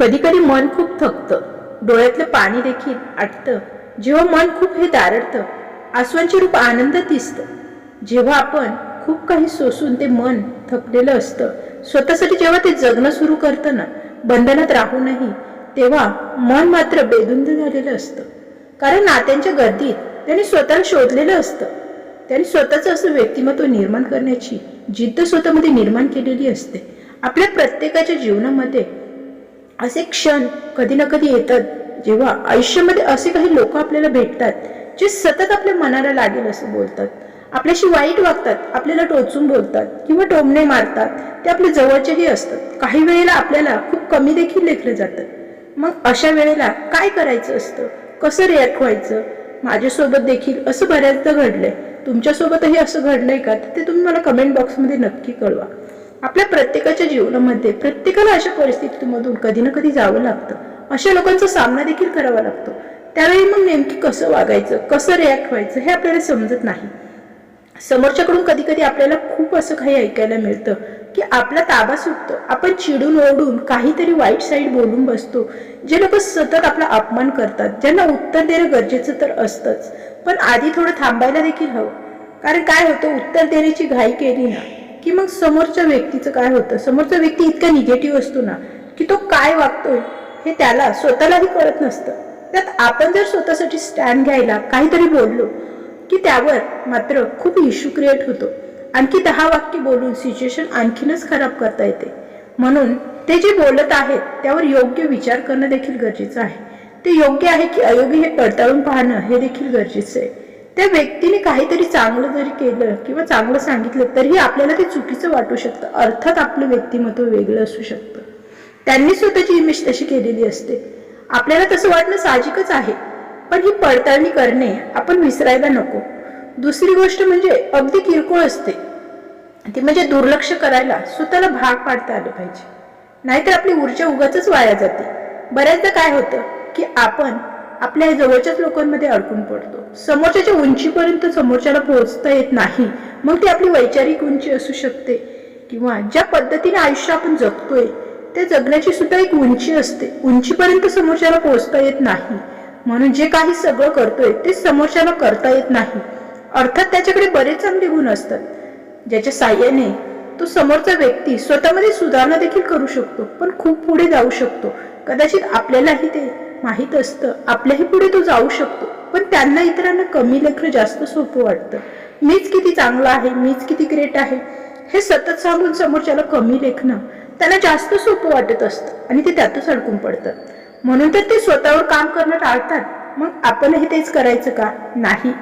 कधी कधी मन खूप थकतं. डोळ्यातलं पाणी देखील आटतं. जेव्हा मन खूप हे दारडतं आसवांचे रूप आनंद दिसतं. जेव्हा आपण खूप काही सोसून ते मन थकलेलं असतं स्वतःसाठी जेव्हा ते जगणं सुरू करतं ना बंधनात राहूनही तेव्हा मन मात्र बेदुंद झालेलं असतं. कारण नात्यांच्या गर्दीत त्यांनी स्वतःला शोधलेलं असतं. त्यांनी स्वतःचं असं व्यक्तिमत्व निर्माण करण्याची जिद्द स्वतःमध्ये निर्माण केलेली असते. आपल्या प्रत्येकाच्या जीवनामध्ये असे क्षण कधी ना कधी येतात जेव्हा आयुष्यामध्ये असे काही लोक आपल्याला भेटतात जे सतत आपल्या मनाला लागेल असं बोलतात. आपल्याशी वाईट वागतात आपल्याला टोचून बोलतात किंवा टोमणे मारतात ते आपल्या जवळचेही असतात. काही वेळेला आपल्याला खूप कमी देखील लेखलं जातं. मग अशा वेळेला काय करायचं असतं? कसं रिॲक्ट व्हायचं? माझ्यासोबत देखील असं बऱ्याचदा घडलंय. तुमच्यासोबतही असं घडलंय का? तर ते तुम्ही मला कमेंट बॉक्समध्ये नक्की कळवा. आपल्या प्रत्येकाच्या जीवनामध्ये प्रत्येकाला अशा परिस्थितीमधून कधी ना कधी जावं लागतं. अशा लोकांचा सामना देखील करावा लागतो. त्यावेळी मग नेमकी कसं वागायचं कसं रिॲक्ट व्हायचं हे आपल्याला समजत नाही. समोरच्याकडून कधी कधी आपल्याला खूप असं काही ऐकायला मिळतं की आपला ताबा सुटतो. आपण चिडून ओढून काहीतरी वाईट साईड बोलून बसतो. जे लोक सतत आपला अपमान करतात ज्यांना उत्तर देणं गरजेचं तर असतंच. पण आधी थोडं थांबायला देखील हवं. कारण काय होतं उत्तर देण्याची घाई केली ना की मग समोरच्या व्यक्तीचं काय होतं? समोरचा व्यक्ती इतका निगेटिव्ह असतो ना की तो काय वागतोय हे त्याला स्वतःलाही कळत नसतं. त्यात आपण जर स्वतःसाठी स्टँड घ्यायला काहीतरी बोललो की त्यावर मात्र खूप इश्यू क्रिएट होतो. आणखी दहा वाक्य बोलून सिच्युएशन आणखीनच खराब करता येते. म्हणून ते जे बोलत आहेत त्यावर योग्य विचार करणं देखील गरजेचं आहे. ते योग्य आहे की अयोग्य हे पडताळून पाहणं हे देखील गरजेचं आहे. त्या व्यक्तीने काहीतरी चांगलं जरी केलं किंवा चांगलं सांगितलं तरीही आपल्याला ते चुकीचं वाटू शकतं. अर्थात आपलं व्यक्तिमत्व वेगळं असू शकतं. त्यांनी स्वतःची इमेज तशी केलेली असते. आपल्याला तसं वाटणं साहजिकच आहे. पण ही पडताळणी करणे आपण विसरायला नको. दुसरी गोष्ट म्हणजे अगदी किरकोळ असते. ती म्हणजे दुर्लक्ष करायला स्वतःला भाग पाडता आलं पाहिजे. नाहीतर आपली ऊर्जा उगाच वाया जाते. बऱ्याचदा काय होतं की आपण आपल्या जवळच्याच लोकांमध्ये अडकून पडतो. समोरच्याच्या उंचीपर्यंत समोरच्याला पोहोचता येत नाही. मग ती आपली वैचारिक उंची असू शकते. किंवा ज्या पद्धतीने आयुष्य आपण जगतोय त्या जगण्याची सुद्धा एक उंची असते. उंचीपर्यंत समोरच्याला पोहोचता येत नाही. म्हणून जे काही सगळं करतोय ते समोरच्याला करता येत नाही. अर्थात त्याच्याकडे बरेच चांगले गुण असतात. ज्याच्या साह्याने तो समोरचा व्यक्ती स्वतःमध्ये सुधारणा देखील करू शकतो पण खूप पुढे जाऊ शकतो. कदाचित आपल्यालाही ते माहीत असतं. आपल्याही पुढे तो जाऊ शकतो. पण त्यांना इतरांना कमी लेखणं जास्त सोपं वाटतं. मीच किती चांगला आहे मीच किती ग्रेट आहे हे सतत सांगून समोरच्याला कमी लेखणं त्यांना जास्त सोपं वाटत असतं आणि ते त्यातच अडकून पडतात म्हणून तर ते स्वतःवर काम करणं टाळतात. मग आपणही तेच करायचं का? नाही.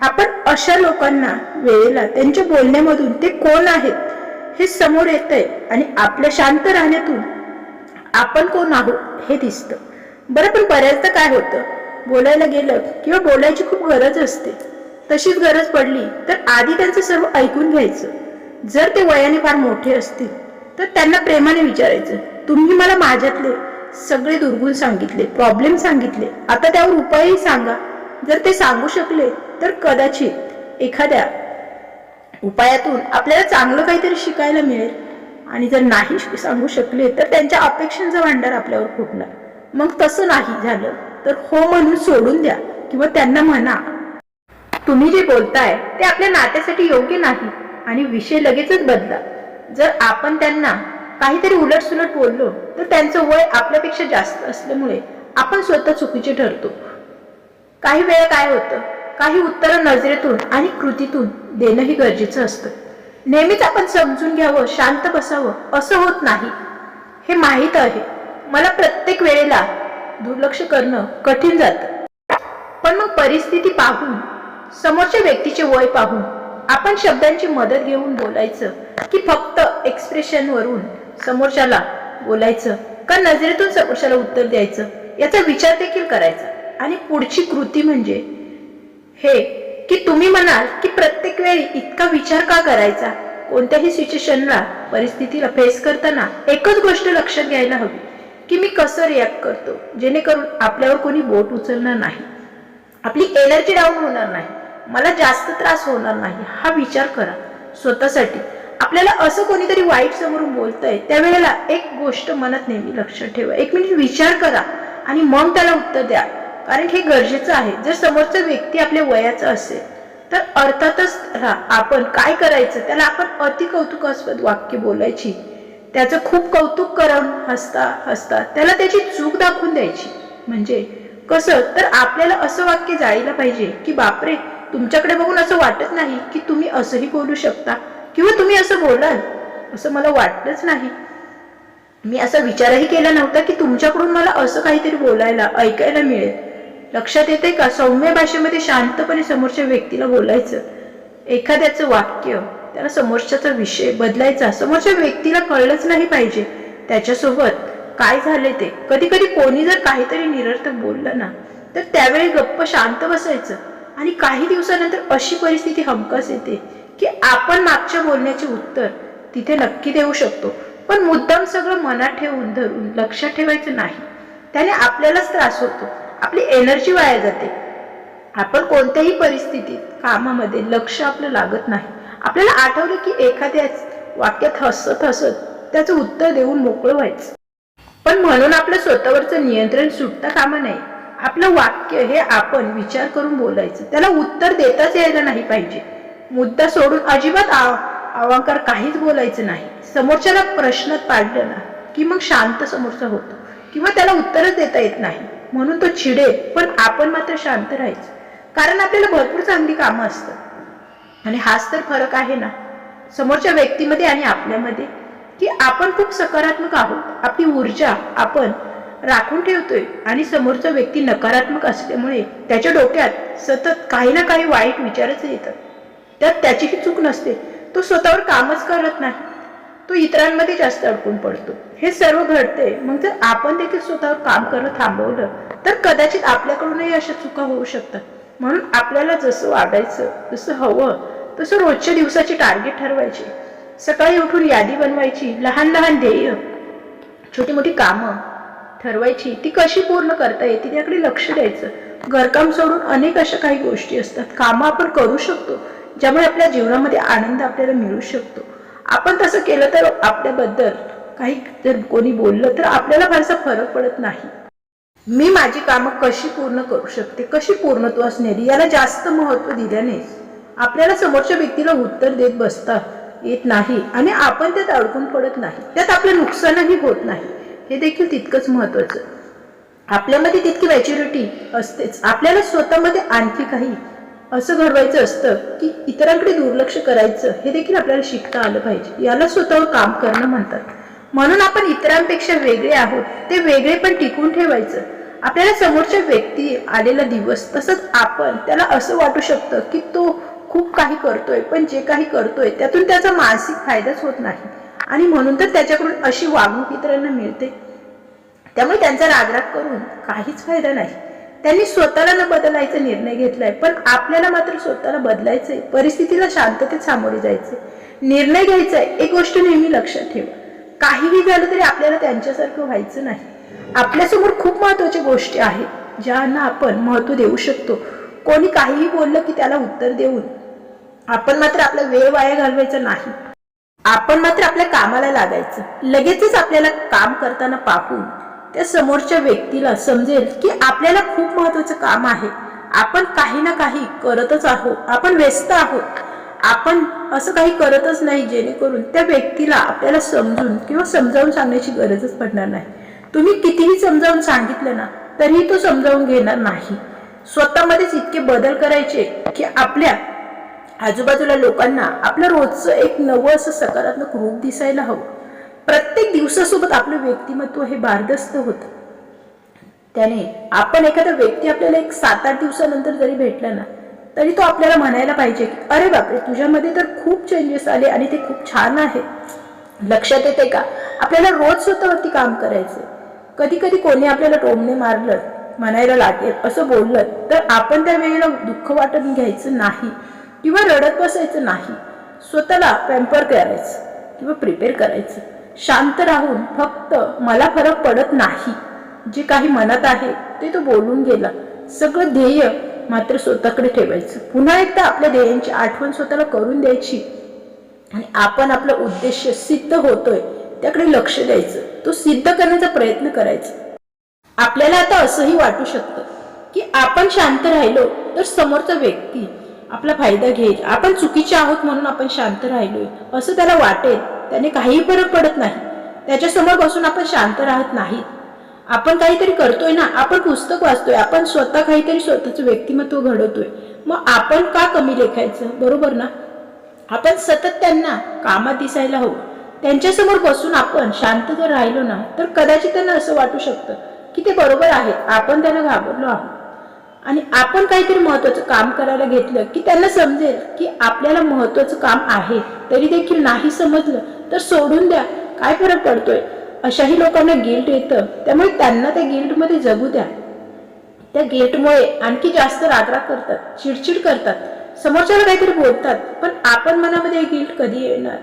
आपण अशा लोकांना वेळेला त्यांच्या बोलण्यामधून ते कोण आहेत हे समोर येत आहे आणि आपल्या शांत राहण्यातून आपण कोण आहोत हे दिसतं. बरं पण बऱ्याचदा काय होतं? बोलायला गेलं किंवा बोलायची खूप गरज असते. तशीच गरज पडली तर आधी त्यांचं सर्व ऐकून घ्यायचं. जर ते वयाने फार मोठे असतील तर त्यांना प्रेमाने विचारायचं तुम्ही मला माझ्यातले सगळे दुर्गुण सांगितले प्रॉब्लेम सांगितले. आता त्यावर उपायही सांगा. जर ते सांगू शकले तर कदाचित एखाद्या उपायातून आपल्याला चांगलं काहीतरी शिकायला मिळेल. आणि जर नाही सांगू शकले तर त्यांच्या अपेक्षांचा भांडार आपल्यावर फुटणार. मग तसं नाही झालं. तर हो म्हणून सोडून द्या किंवा त्यांना म्हणा. तुम्ही जे बोलताय ते आपल्या नात्यासाठी योग्य नाही आणि विषय लगेचच बदला. जर आपण त्यांना काहीतरी उलटसुलट बोललो तर त्यांचं वय आपल्यापेक्षा जास्त असल्यामुळे आपण स्वतः चुकीचे ठरतो. काही वेळा काय होतं काही उत्तरं नजरेतून आणि कृतीतून देणंही गरजेचं असतं. नेहमीच आपण समजून घ्यावं शांत बसावं असं होत नाही. हे माहीत आहे. मला प्रत्येक वेळेला दुर्लक्ष करणं कठीण जातं. पण मग परिस्थिती पाहून समोरच्या व्यक्तीचे वय पाहून आपण शब्दांची मदत घेऊन बोलायचं की फक्त एक्सप्रेशनवरून समोरच्याला बोलायचं का नजरेतून समोरच्याला उत्तर द्यायचं? याचा विचार देखील करायचा. आणि पुढची कृती म्हणजे हे की तुम्ही म्हणाल की प्रत्येक वेळी इतका विचार का करायचा? कोणत्याही सिच्युएशनला परिस्थितीला फेस करताना एकच गोष्ट लक्षात घ्यायला हवी. की मी कसं रिॲक्ट करतो? जेणेकरून आपल्यावर कोणी बोट उचलणार नाही. आपली एनर्जी डाऊन होणार नाही. मला जास्त त्रास होणार नाही. हा विचार करा. स्वतःसाठी. आपल्याला असं कोणीतरी वाईट समोरून बोलतंय त्यावेळेला एक गोष्ट मनात नेहमी लक्षात ठेवा. एक मिनिट विचार करा आणि मग त्याला उत्तर द्या. कारण हे गरजेचं आहे. जर समोरचा व्यक्ती आपल्या वयाचा असेल तर अर्थातच आपण काय करायचं? त्याला आपण अतिकौतुकास्पद वाक्य बोलायची त्याचं खूप कौतुक करून हसता हसता. त्याला त्याची चूक दाखवून द्यायची. म्हणजे कसं? तर आपल्याला असं वाक्य जायला पाहिजे की बापरे तुमच्याकडे बघून असं वाटत नाही की तुम्ही असंही बोलू शकता किंवा तुम्ही असं बोलाल. असं मला वाटलंच नाही. मी असा विचारही केला नव्हता की तुमच्याकडून मला असं काहीतरी बोलायला ऐकायला मिळेल. लक्षात येते का? सौम्य भाषेमध्ये शांतपणे समोरच्या व्यक्तीला बोलायचं. एखाद्याचं वाक्य त्याला समोरच्याचा विषय बदलायचा समोरच्या व्यक्तीला कळलंच नाही पाहिजे. त्याच्यासोबत काय झाले ते? कधी कधी कोणी जर काहीतरी निरर्थक बोललं ना तर त्यावेळी गप्प शांत बसायचं. आणि काही दिवसानंतर अशी परिस्थिती हमखास येते की आपण मागच्या बोलण्याचे उत्तर तिथे नक्की देऊ शकतो पण मुद्दाम सगळं मनात ठेवून धरून लक्षात ठेवायचं नाही. त्याने आपल्यालाच त्रास होतो. आपली एनर्जी वाया जाते. आपण कोणत्याही परिस्थितीत कामामध्ये लक्ष आपलं लागत नाही. आपल्याला आठवलं की एखाद्याच वाक्यात हसत हसत त्याचं उत्तर देऊन मोकळं व्हायचं. पण म्हणून आपलं स्वतःवरचं नियंत्रण सुटता कामा नये. आपलं वाक्य हे आपण विचार करून बोलायचं. त्याला उत्तर देताच यायला नाही पाहिजे. मुद्दा सोडून अजिबात आव अवांकार काहीच बोलायचं नाही. समोरच्याला प्रश्नात पाडलं ना की मग शांत समोरचा होतो. किंवा त्याला उत्तरच देता येत नाही. म्हणून तो चिडेल पण आपण मात्र शांत राहायचं. कारण आपल्याला भरपूर चांगली कामं असतात. आणि हाच तर फरक आहे ना. समोरच्या व्यक्तीमध्ये आणि आपल्यामध्ये की आपण खूप सकारात्मक आहोत. आपली ऊर्जा आपण राखून ठेवतोय आणि समोरचा व्यक्ती नकारात्मक असल्यामुळे त्याच्या डोक्यात सतत काही ना काही वाईट विचारच येतात. त्यात त्याचीही चूक नसते. तो स्वतःवर कामच करत नाही. तो इतरांमध्ये जास्त अडकून पडतो. हे सर्व घडते मग जर आपण देखील स्वतःवर काम करणं थांबवलं तर कदाचित आपल्याकडूनही अशा चुका होऊ शकतात. म्हणून आपल्याला जसं वागायचं जसं हवं. तसं रोजच्या दिवसाचे टार्गेट ठरवायचे. सकाळी उठून यादी बनवायची लहान लहान ध्येय छोटी मोठी कामं ठरवायची. ती कशी पूर्ण करता येते त्याकडे लक्ष द्यायचं. घरकाम सोडून अनेक अशा काही गोष्टी असतात. कामं आपण करू शकतो ज्यामुळे आपल्या जीवनामध्ये आनंद आपल्याला मिळू शकतो. आपण तसं केलं तर आपल्याबद्दल काही जर कोणी बोललं तर आपल्याला फारसा फरक पडत नाही. मी माझी कामं कशी पूर्ण करू शकते? कशी पूर्णत्व असणारी? याला जास्त महत्त्व दिल्याने आपल्याला समोरच्या व्यक्तीला उत्तर देत बसता येत नाही आणि आपण त्यात अडकून पडत नाही. त्यात आपलं नुकसानही होत नाही. हे देखील तितकंच महत्वाचं आपल्यामध्ये तितकी मॅच्युरिटी असतेच. आपल्याला स्वतःमध्ये आणखी काही असं घडवायचं असतं की इतरांकडे दुर्लक्ष करायचं हे देखील आपल्याला शिकता आलं पाहिजे. याला स्वतःवर काम करणं म्हणतात. म्हणून आपण इतरांपेक्षा वेगळे आहोत. ते वेगळे पण टिकून ठेवायचं. आपल्याला समोरच्या व्यक्ती आलेला दिवस तसंच आपण त्याला असं वाटू शकतं की तो खूप काही करतोय पण जे काही करतोय त्यातून त्याचा मानसिक फायदाच होत नाही. आणि म्हणून तर त्याच्याकडून अशी वागणूक इतरांना मिळते. त्यामुळे त्यांचा रागराग करून काहीच फायदा नाही. त्यांनी स्वतःला न बदलायचा निर्णय घेतलाय पण आपल्याला मात्र स्वतःला बदलायचंय परिस्थितीला शांततेत सामोरे जायचे निर्णय घ्यायचाय एक गोष्ट नेहमी लक्षात ठेवा. काहीही झालं तरी आपल्याला त्यांच्यासारखं व्हायचं नाही. आपल्यासमोर खूप महत्त्वाच्या गोष्टी आहेत ज्यांना आपण महत्त्व देऊ शकतो. कोणी काहीही बोललं की त्याला उत्तर देऊन आपण मात्र आपला वेळ वाया घालवायचा नाही. आपण मात्र आपल्या कामाला लागायचं. लगेचच आपल्याला काम करताना पाहून त्या समोरच्या व्यक्तीला समजेल की आपल्याला खूप महत्वाचं काम आहे. आपण काही ना काही करतच आहोत. आपण व्यस्त आहोत. आपण असं काही करतच नाही जेणेकरून त्या व्यक्तीला आपल्याला समजून किंवा समजावून सांगण्याची गरजच पडणार नाही. तुम्ही कितीही समजावून सांगितलं ना तरीही तो समजावून घेणार नाही. स्वतःमध्येच इतके बदल करायचे की आपल्या आजूबाजूला लोकांना आपलं रोजचं एक नवं असं सकारात्मक रूप दिसायला हवं. प्रत्येक दिवसासोबत आपलं व्यक्तिमत्व हे बारदस्त होतं. त्याने आपण एखादा व्यक्ती आपल्याला एक सात आठ दिवसानंतर जरी भेटला ना तरी तो आपल्याला म्हणायला पाहिजे की अरे बापरे तुझ्यामध्ये तर खूप चेंजेस आले आणि ते खूप छान आहे. लक्षात येते का? आपल्याला रोज स्वतःवरती काम करायचं कधी कधी कोणी आपल्याला टोमणे मारलं म्हणायला लागेल असं बोललं तर आपण त्या वेळेला दुःख वाटून घ्यायचं नाही किंवा रडत बसायचं नाही. स्वतःला पॅम्पर करायचं किंवा प्रिपेअर करायचं. शांत राहून फक्त मला फरक पडत नाही. जे काही मनात आहे ते तो बोलून गेला. सगळं ध्येय मात्र स्वतःकडे ठेवायचं. पुन्हा एकदा आपल्या ध्येयांची आठवण स्वतःला करून द्यायची. आणि आपण आपला उद्देश सिद्ध होतोय त्याकडे लक्ष द्यायचं. तो सिद्ध करण्याचा प्रयत्न करायचा. आपल्याला आता असंही वाटू शकतं की आपण शांत राहिलो तर समोरचा व्यक्ती आपला फायदा घेईल. आपण चुकीचे आहोत म्हणून आपण शांत राहिलोय. असं त्याला वाटेल. त्याने काही फरक पडत नाही. त्याच्यासमोर बसून आपण शांत राहत नाही. आपण काहीतरी करतोय ना आपण पुस्तक वाचतोय आपण स्वतः काहीतरी स्वतःचं व्यक्तिमत्व घडवतोय. मग आपण का कमी लेखायचं? बरोबर ना? आपण सतत त्यांना कामात दिसायला हवं. त्यांच्यासमोर बसून आपण शांत जर राहिलो ना तर कदाचित त्यांना असं वाटू शकतं की ते बरोबर आहेत. आपण त्यांना घाबरलो आहोत. आणि आपण काहीतरी महत्वाचं काम करायला घेतलं की त्यांना समजेल की आपल्याला महत्वाचं काम आहे. तरी देखील नाही समजलं तर सोडून द्या. काय फरक पडतोय? अशाही लोकांना गिल्ट येतं. त्यामुळे त्यांना त्या गिल्टमध्ये जगू द्या. त्या गिल्टमुळे आणखी जास्त रागराग करतात चिडचिड करतात. समोरच्याला काहीतरी बोलतात पण आपण मनामध्ये गिल्ट कधी येणार?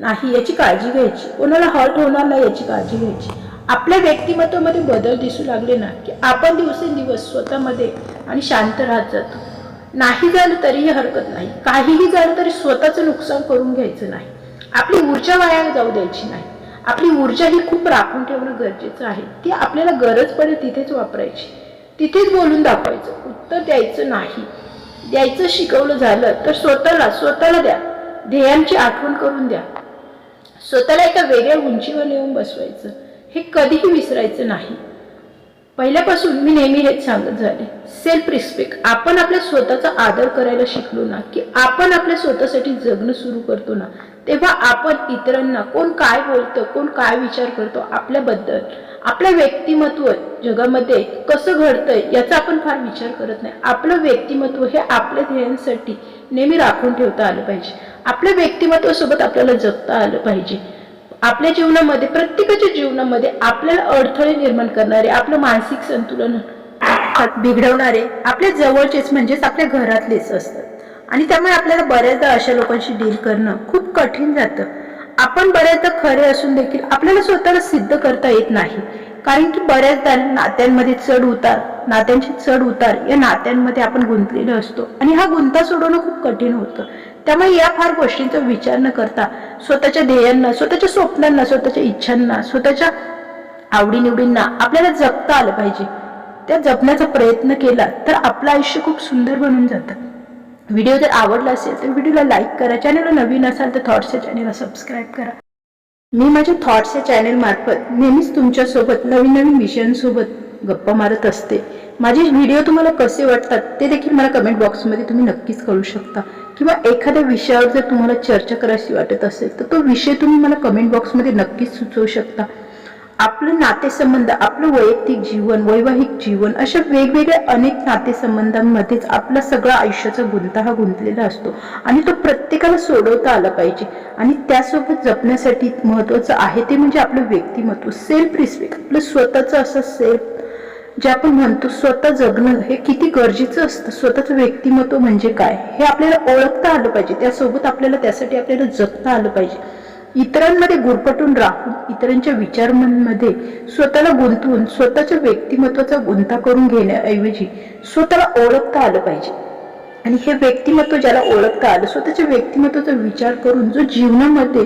नाही याची काळजी घ्यायची. कोणाला हर्ट होणार नाही याची काळजी घ्यायची. आपल्या व्यक्तिमत्वामध्ये बदल दिसू लागले ना की आपण दिवसेंदिवस स्वतःमध्ये आणि शांत राहत जातो. नाही झालं तरीही हरकत नाही. काहीही झालं तरी स्वतःचं नुकसान करून घ्यायचं नाही. आपली ऊर्जा वाया जाऊ द्यायची नाही. आपली ऊर्जा ही खूप राखून ठेवणं गरजेचं आहे. ती आपल्याला गरज पडेल तिथेच वापरायची. तिथेच बोलून दाखवायचं. उत्तर द्यायचं नाही. द्यायचं शिकवलं झालं तर स्वतःला स्वतःला द्या. ध्येयांची आठवण करून द्या. स्वतःला एका वेगळ्या उंचीवर नेऊन बसवायचं. हे कधीही विसरायचं नाही. पहिल्यापासून मी नेहमी हेच सांगत झाले. सेल्फ रिस्पेक्ट आपण आपल्या स्वतःचा आदर करायला शिकलो ना की आपण आपल्या स्वतःसाठी जगणं सुरू करतो ना तेव्हा आपण इतरांना कोण काय बोलतं कोण काय विचार करतो आपल्याबद्दल आपलं व्यक्तिमत्व जगामध्ये कसं घडतंय याचा आपण फार विचार करत नाही. आपलं व्यक्तिमत्व हे आपल्या ध्येयांसाठी नेहमी राखून ठेवता आलं पाहिजे. आपल्या व्यक्तिमत्वासोबत आपल्याला जगता आलं पाहिजे. आपल्या जीवनामध्ये प्रत्येकाच्या जीवनामध्ये आपल्याला अडथळे निर्माण करणारे आपलं मानसिक संतुलन बिघडवणारे आपल्या जवळचेच म्हणजेच आपल्या घरातलेच असतात. आणि त्यामुळे आपल्याला बऱ्याचदा अशा लोकांशी डील करणं खूप कठीण जातं. आपण बऱ्याचदा खरे असून देखील आपल्याला स्वतःला सिद्ध करता येत नाही. कारण की बऱ्याचदा नात्यांमध्ये चढ उतार नात्यांचे चढ उतार या नात्यांमध्ये आपण गुंतलेलो असतो. आणि हा गुंता सोडवणं खूप कठीण होतं. त्यामुळे या फार गोष्टींचा विचार न करता स्वतःच्या ध्येयांना स्वतःच्या स्वप्नांना स्वतःच्या इच्छांना स्वतःच्या आवडीनिवडींना आपल्याला जगता आलं पाहिजे. त्या जपण्याचा प्रयत्न केला तर आपलं आयुष्य खूप सुंदर बनून जातं. व्हिडिओ जर आवडला असेल तर व्हिडिओला लाईक करा. चॅनलला नवीन असाल तर थॉट्सच्या चॅनलला सबस्क्राईब करा. मी माझ्या थॉट्स या नेहमीच तुमच्यासोबत नवीन नवीन विषयांसोबत गप्पा मारत असते. माझे व्हिडिओ तुम्हाला कसे वाटतात ते देखील मला कमेंट बॉक्समध्ये तुम्ही नक्कीच कळू शकता. किंवा एखाद्या विषयावर जर तुम्हाला चर्चा करायची वाटत असेल तर तो विषय तुम्ही मला कमेंट बॉक्समध्ये नक्कीच सुचवू शकता. आपलं नातेसंबंध आपलं वैयक्तिक जीवन वैवाहिक जीवन अशा वेगवेगळ्या अनेक नातेसंबंधांमध्येच आपला सगळा आयुष्याचा गुंता हा गुंतलेला असतो. आणि तो प्रत्येकाला सोडवता आला पाहिजे. आणि त्यासोबत जपण्यासाठी महत्वाचं आहे ते म्हणजे आपलं व्यक्तिमत्व सेल्फ रिस्पेक्ट आपलं स्वतःचं असं सेल्फ जे आपण म्हणतो स्वतः जगणं हे किती गरजेचं असतं. स्वतःचं व्यक्तिमत्व म्हणजे काय? हे आपल्याला ओळखता आलं पाहिजे. त्यासोबत आपल्याला त्यासाठी आपल्याला जगता आलं पाहिजे. इतरांमध्ये गुरपटून राहून इतरांच्या विचारांमध्ये स्वतःला गुंतवून स्वतःच्या व्यक्तिमत्वाचा गुंता करून घेण्याऐवजी स्वतःला ओळखता आलं पाहिजे. आणि हे व्यक्तिमत्व ज्याला ओळखता आलं स्वतःच्या व्यक्तिमत्वाचा विचार करून जो जीवनामध्ये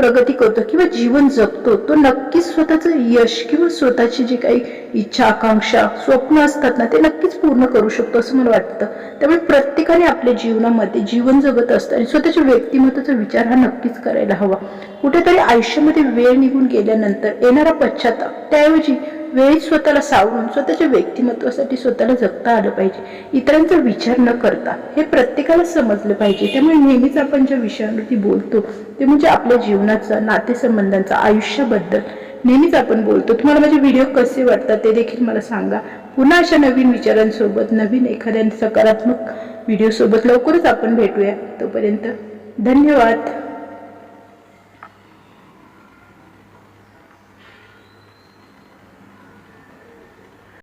प्रगती करतो किंवा जीवन जगतो तो नक्कीच स्वतःचं यश किंवा स्वतःची जी काही इच्छा आकांक्षा स्वप्न असतात ना ते नक्कीच पूर्ण करू शकतो असं मला वाटतं. त्यामुळे प्रत्येकाने आपल्या जीवनामध्ये जीवन जगत असतं आणि स्वतःच्या व्यक्तिमत्वाचा विचार हा नक्कीच करायला हवा. कुठेतरी आयुष्यामध्ये वेळ निघून गेल्यानंतर येणारा पश्चाताप त्याऐवजी वेळीच स्वतःला सावरून स्वतःच्या व्यक्तिमत्वासाठी स्वतःला जगता आलं पाहिजे. इतरांचा विचार न करता हे प्रत्येकाला समजलं पाहिजे. त्यामुळे नेहमीच आपण ज्या विषयांवरती बोलतो ते म्हणजे आपल्या जीवनाचा नातेसंबंधांचा आयुष्याबद्दल नेहमीच आपण बोलतो. तुम्हाला माझे व्हिडिओ कसे वाटतात ते देखील मला सांगा. पुन्हा अशा नवीन विचारांसोबत नवीन एखाद्या सकारात्मक व्हिडिओसोबत लवकरच आपण भेटूया. तोपर्यंत धन्यवाद.